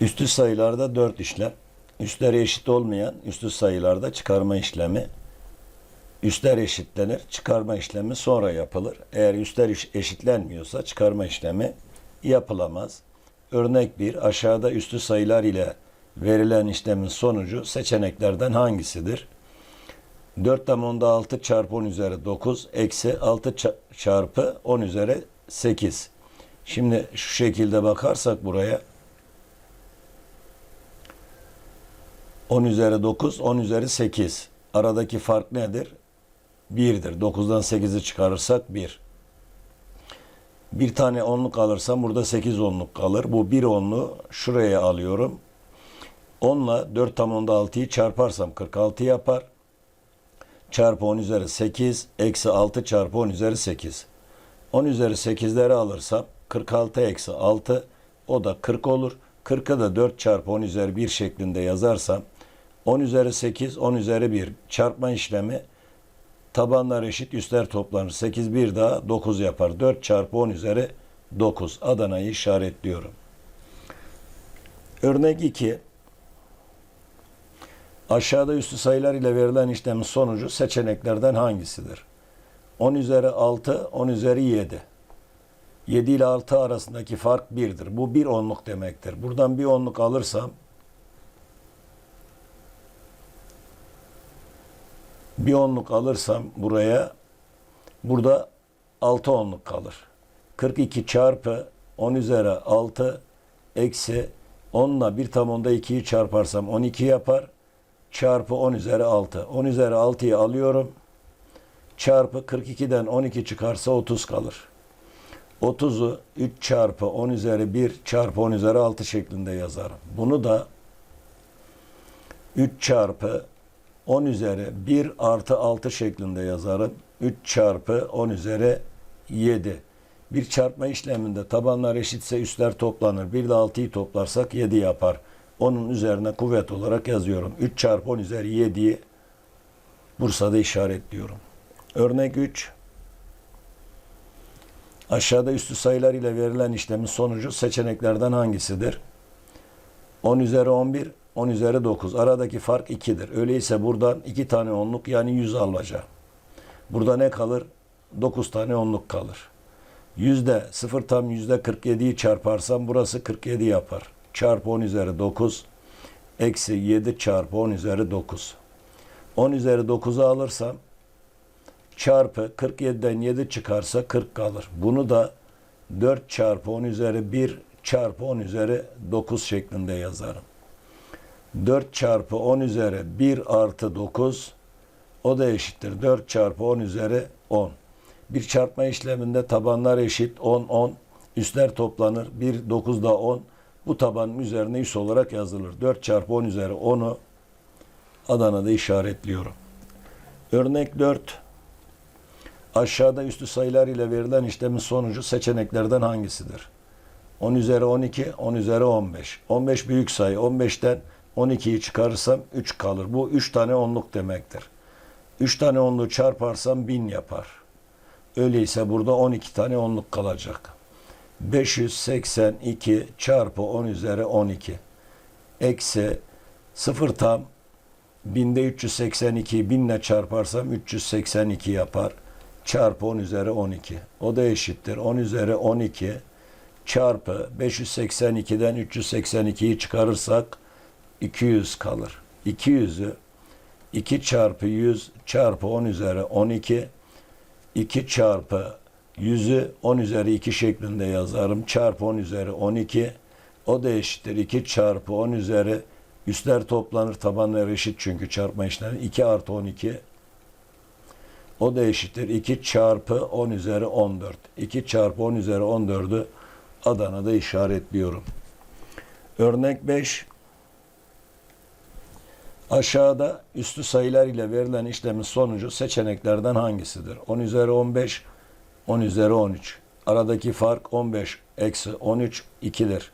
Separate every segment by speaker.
Speaker 1: Üstü sayılarda 4 işlem. Üstleri eşit olmayan üstü sayılarda çıkarma işlemi. Üstler eşitlenir. Çıkarma işlemi sonra yapılır. Eğer üstler eş- eşitlenmiyorsa çıkarma işlemi yapılamaz. Örnek 1. Aşağıda üstü sayılar ile verilen işlemin sonucu seçeneklerden hangisidir? 4 tam onda 6 çarpı 10 üzeri 9 eksi 6 ça- çarpı 10 üzeri 8. Şimdi şu şekilde bakarsak buraya 10 üzeri 9, 10 üzeri 8. Aradaki fark nedir? 1'dir. 9'dan 8'i çıkarırsak 1. Bir tane onluk alırsam burada 8 onluk kalır. Bu bir onluğu şuraya alıyorum. 10 ile 4 tam onda 6'yı çarparsam 46 yapar. Çarpı 10 üzeri 8 eksi 6 çarpı 10 üzeri 8. 10 üzeri 8'leri alırsam 46 eksi 6 o da 40 olur. 40'ı da 4 çarpı 10 üzeri 1 şeklinde yazarsam 10 üzeri 8 10 üzeri 1 çarpma işlemi tabanlar eşit üstler toplanır. 8 bir daha 9 yapar. 4 çarpı 10 üzeri 9. Adana'yı işaretliyorum. Örnek 2. Aşağıda üstü sayılar ile verilen işlemin sonucu seçeneklerden hangisidir? 10 üzeri 6, 10 üzeri 7. 7 ile 6 arasındaki fark 1'dir. Bu bir onluk demektir. Buradan bir onluk alırsam bir onluk alırsam buraya burada 6 onluk kalır. 42 çarpı 10 üzeri 6 eksi 10 ile 1 tam onda 2'yi çarparsam 12 yapar. Çarpı 10 üzeri 6. 10 üzeri 6'yı alıyorum. Çarpı 42'den 12 çıkarsa 30 kalır. 30'u 3 çarpı 10 üzeri 1 çarpı 10 üzeri 6 şeklinde yazarım. Bunu da 3 çarpı 10 üzeri 1 artı 6 şeklinde yazarım. 3 çarpı 10 üzeri 7. Bir çarpma işleminde tabanlar eşitse üstler toplanır. Bir de 6'yı toplarsak 7 yapar. Onun üzerine kuvvet olarak yazıyorum. 3 çarpı 10 üzeri 7'yi Bursa'da işaretliyorum. Örnek 3. Aşağıda üstü sayılar ile verilen işlemin sonucu seçeneklerden hangisidir? 10 üzeri 11, 10 üzeri 9. Aradaki fark 2'dir. Öyleyse buradan 2 tane onluk yani 100 alacağım. Burada ne kalır? 9 tane onluk kalır. Yüzde 0 tam yüzde 47'yi çarparsam burası 47 yapar. Çarpı 10 üzeri 9 eksi 7 çarpı 10 üzeri 9. 10 üzeri 9'u alırsam çarpı 47'den 7 çıkarsa 40 kalır. Bunu da 4 çarpı 10 üzeri 1 çarpı 10 üzeri 9 şeklinde yazarım. 4 çarpı 10 üzeri 1 artı 9 o da eşittir. 4 çarpı 10 üzeri 10. Bir çarpma işleminde tabanlar eşit 10 10 üstler toplanır. 1 9 da 10. Bu tabanın üzerine üs olarak yazılır. 4 çarpı 10 üzeri 10'u Adana'da işaretliyorum. Örnek 4. Aşağıda üstü sayılar ile verilen işlemin sonucu seçeneklerden hangisidir? 10 üzeri 12, 10 üzeri 15. 15 büyük sayı. 15'ten 12'yi çıkarırsam 3 kalır. Bu 3 tane onluk demektir. 3 tane onluğu çarparsam 1000 yapar. Öyleyse burada 12 tane onluk kalacak. 582 çarpı 10 üzeri 12. Eksi 0 tam binde 382 binle çarparsam 382 yapar. Çarpı 10 üzeri 12. O da eşittir. 10 üzeri 12 çarpı 582'den 382'yi çıkarırsak 200 kalır. 200'ü 2 çarpı 100 çarpı 10 üzeri 12 2 çarpı 100'ü 10 üzeri 2 şeklinde yazarım. Çarpı 10 üzeri 12 o da eşittir. 2 çarpı 10 üzeri üstler toplanır tabanlar eşit çünkü çarpma işlemi 2 artı 12 o da eşittir. 2 çarpı 10 üzeri 14. 2 çarpı 10 üzeri 14'ü Adana'da işaretliyorum. Örnek 5. Aşağıda üstü sayılar ile verilen işlemin sonucu seçeneklerden hangisidir? 10 üzeri 15, 10 üzeri 13. Aradaki fark 15 eksi 13 2'dir.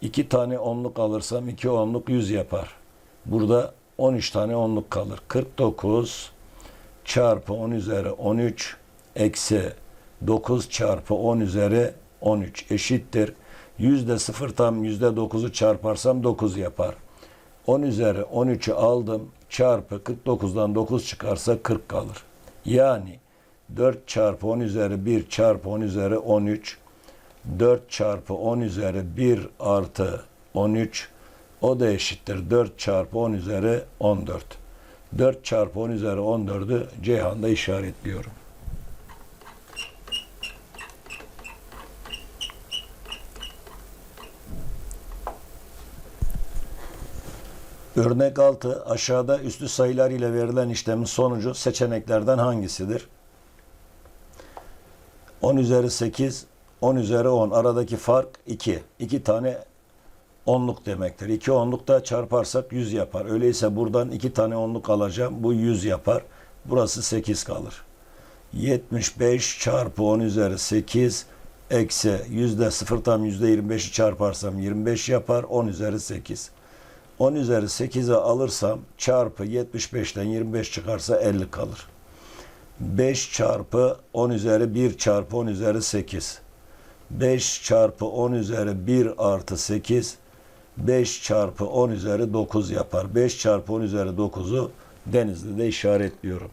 Speaker 1: 2 tane onluk alırsam 2 onluk 100 yapar. Burada 13 tane onluk kalır. 49 çarpı 10 üzeri 13 eksi 9 çarpı 10 üzeri 13 eşittir. Yüzde sıfır tam yüzde dokuzu çarparsam 9 yapar. 10 üzeri 13'ü aldım. Çarpı 49'dan 9 çıkarsa 40 kalır. Yani 4 çarpı 10 üzeri 1 çarpı 10 üzeri 13. 4 çarpı 10 üzeri 1 artı 13. O da eşittir 4 çarpı 10 üzeri 14. 4 çarpı 10 üzeri 14'ü Ceyhan'da işaretliyorum. Örnek 6. Aşağıda üstü sayılar ile verilen işlemin sonucu seçeneklerden hangisidir? 10 üzeri 8, 10 üzeri 10. Aradaki fark 2. 2 tane onluk demektir. 2 onluk da çarparsak 100 yapar. Öyleyse buradan 2 tane onluk alacağım. Bu 100 yapar. Burası 8 kalır. 75 çarpı 10 üzeri 8 eksi yüzde sıfır tam yüzde 25'i çarparsam 25 yapar. 10 üzeri 8. 10 üzeri 8'e alırsam çarpı 75'ten 25 çıkarsa 50 kalır. 5 çarpı 10 üzeri 1 çarpı 10 üzeri 8. 5 çarpı 10 üzeri 1 artı 8. 5 çarpı 10 üzeri 9 yapar. 5 çarpı 10 üzeri 9'u Denizli'de işaretliyorum.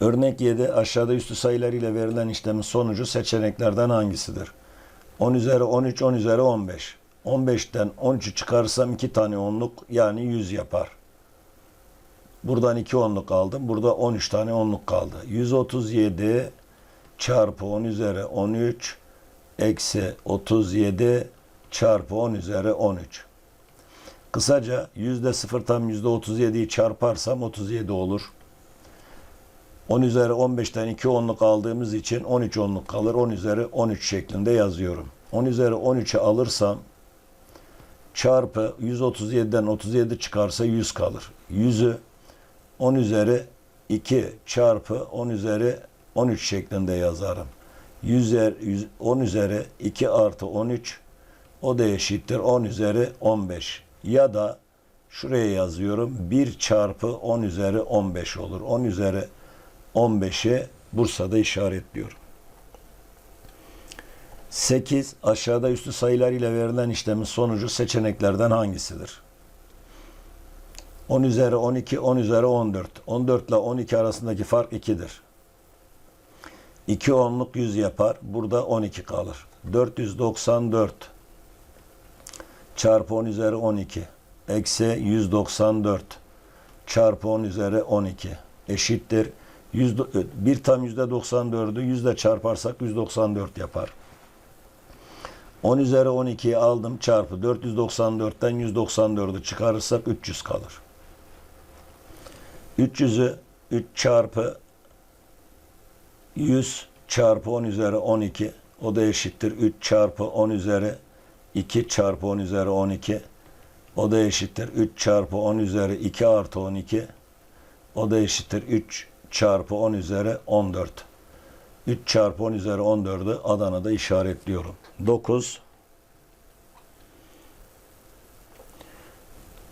Speaker 1: Örnek 7 aşağıda üstü sayılar ile verilen işlemin sonucu seçeneklerden hangisidir? 10 üzeri 13, 10 üzeri 15. 15'ten 13'ü çıkarırsam 2 tane onluk yani 100 yapar. Buradan 2 onluk aldım. Burada 13 tane onluk kaldı. 137 çarpı 10 üzeri 13 eksi 37 çarpı 10 üzeri 13. Kısaca yüzde sıfır tam yüzde 37'yi çarparsam 37 olur. 10 üzeri 15'ten 2 onluk aldığımız için 13 onluk kalır. 10 üzeri 13 şeklinde yazıyorum. 10 üzeri 13'ü alırsam çarpı 137'den 37 çıkarsa 100 kalır. 100'ü 10 üzeri 2 çarpı 10 üzeri 13 şeklinde yazarım. 100, 10 üzeri 2 artı 13 o da eşittir 10 üzeri 15. Ya da şuraya yazıyorum 1 çarpı 10 üzeri 15 olur. 10 üzeri 15'i Bursa'da işaretliyorum. 8. Aşağıda üstü sayılar ile verilen işlemin sonucu seçeneklerden hangisidir? 10 üzeri 12, 10 üzeri 14. 14 ile 12 arasındaki fark 2'dir. 2 onluk 100 yapar. Burada 12 kalır. 494 çarpı 10 üzeri 12 eksi 194 çarpı 10 üzeri 12 eşittir. 100, bir tam yüzde 94'ü yüzde çarparsak 194 yapar. 10 üzeri 12'yi aldım çarpı 494'ten 194'ü çıkarırsak 300 kalır. 300'ü 3 çarpı 100 çarpı 10 üzeri 12 o da eşittir 3 çarpı 10 üzeri 2 çarpı 10 üzeri 12 o da eşittir 3 çarpı 10 üzeri 2 artı 12 o da eşittir 3 çarpı 10 üzeri 14. 3 çarpı 10 üzeri 14'ü Adana'da işaretliyorum. 9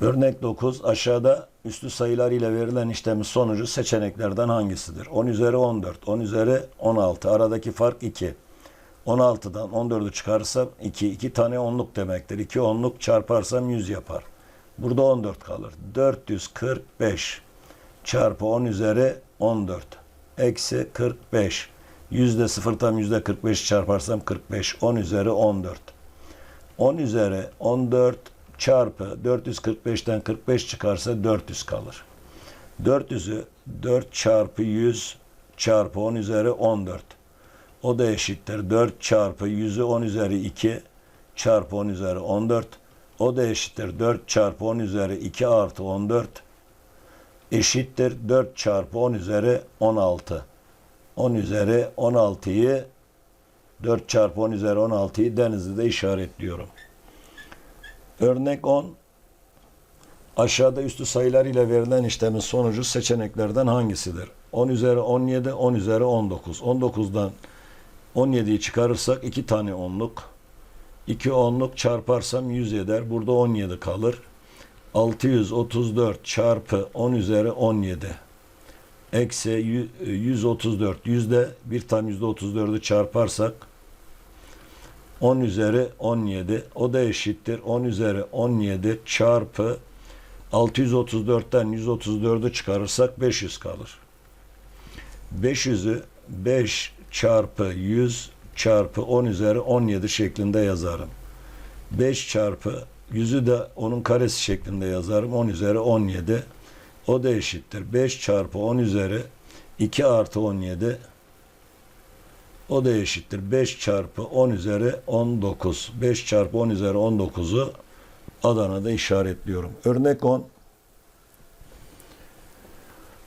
Speaker 1: Örnek 9 aşağıda üstü sayılar ile verilen işlemin sonucu seçeneklerden hangisidir? 10 üzeri 14, 10 üzeri 16. Aradaki fark 2. 16'dan 14'ü çıkarsam 2. 2 tane onluk demektir. 2 onluk çarparsam 100 yapar. Burada 14 kalır. 445 çarpı 10 üzeri 14 eksi 45 yüzde sıfır tam yüzde 45 çarparsam 45 10 üzeri 14 10 üzeri 14 çarpı 445'ten 45 çıkarsa 400 kalır. 400'ü 4 çarpı 100 çarpı 10 üzeri 14 o da eşittir. 4 çarpı 100'ü 10 üzeri 2 çarpı 10 üzeri 14 o da eşittir. 4 çarpı 10 üzeri 2 artı 14 eşittir. 4 çarpı 10 üzeri 16. 10 üzeri 16'yı 4 çarpı 10 üzeri 16'yı Denizli'de işaretliyorum. Örnek 10. Aşağıda üstü sayılar ile verilen işlemin sonucu seçeneklerden hangisidir? 10 üzeri 17, 10 üzeri 19. 19'dan 17'yi çıkarırsak 2 tane onluk. 2 onluk çarparsam 100 eder. Burada 17 kalır. 634 çarpı 10 üzeri 17 eksi 134 yüzde bir tam yüzde 34'ü çarparsak 10 üzeri 17. O da eşittir. 10 üzeri 17 çarpı 634'ten 134'ü çıkarırsak 500 kalır. 500'ü 5 çarpı 100 çarpı 10 üzeri 17 şeklinde yazarım. 5 çarpı 100'ü de onun karesi şeklinde yazarım. 10 üzeri 17. O da eşittir. 5 çarpı 10 üzeri 2 artı 17 o da eşittir. 5 çarpı 10 üzeri 19. 5 çarpı 10 üzeri 19'u Adana'da işaretliyorum. Örnek 10.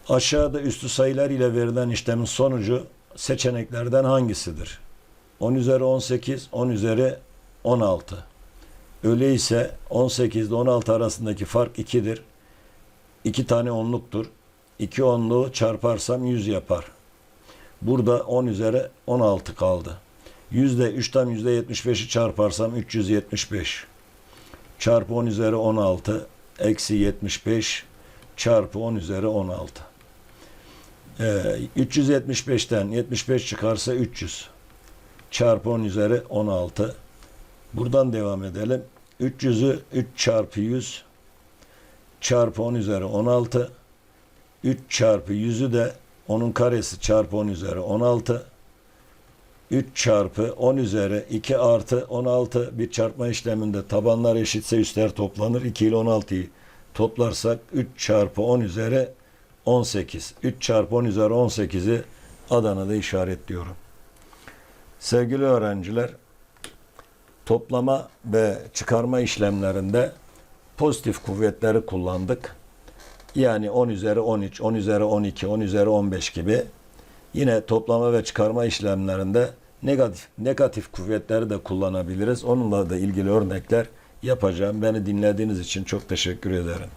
Speaker 1: Aşağıda üstü sayılar ile verilen işlemin sonucu seçeneklerden hangisidir? 10 üzeri 18, 10 üzeri 16. Öyleyse 18 ile 16 arasındaki fark 2'dir. 2 tane onluktur. 2 onluğu çarparsam 100 yapar. Burada 10 üzeri 16 kaldı. Yüzde 3'ten yüzde 75'i çarparsam 375. Çarpı 10 üzeri 16 eksi 75 çarpı 10 üzeri 16. Ee, 375'ten 75 çıkarsa 300. Çarpı 10 üzeri 16. Buradan devam edelim. 300'ü 3 çarpı 100 çarpı 10 üzeri 16. 3 çarpı 100'ü de onun karesi çarpı 10 üzeri 16. 3 çarpı 10 üzeri 2 artı 16 bir çarpma işleminde tabanlar eşitse üstler toplanır. 2 ile 16'yı toplarsak 3 çarpı 10 üzeri 18. 3 çarpı 10 üzeri 18'i Adana'da işaretliyorum. Sevgili öğrenciler, toplama ve çıkarma işlemlerinde pozitif kuvvetleri kullandık. Yani 10 üzeri 13, 10 üzeri 12, 10 üzeri 15 gibi. Yine toplama ve çıkarma işlemlerinde negatif, negatif kuvvetleri de kullanabiliriz. Onunla da ilgili örnekler yapacağım. Beni dinlediğiniz için çok teşekkür ederim.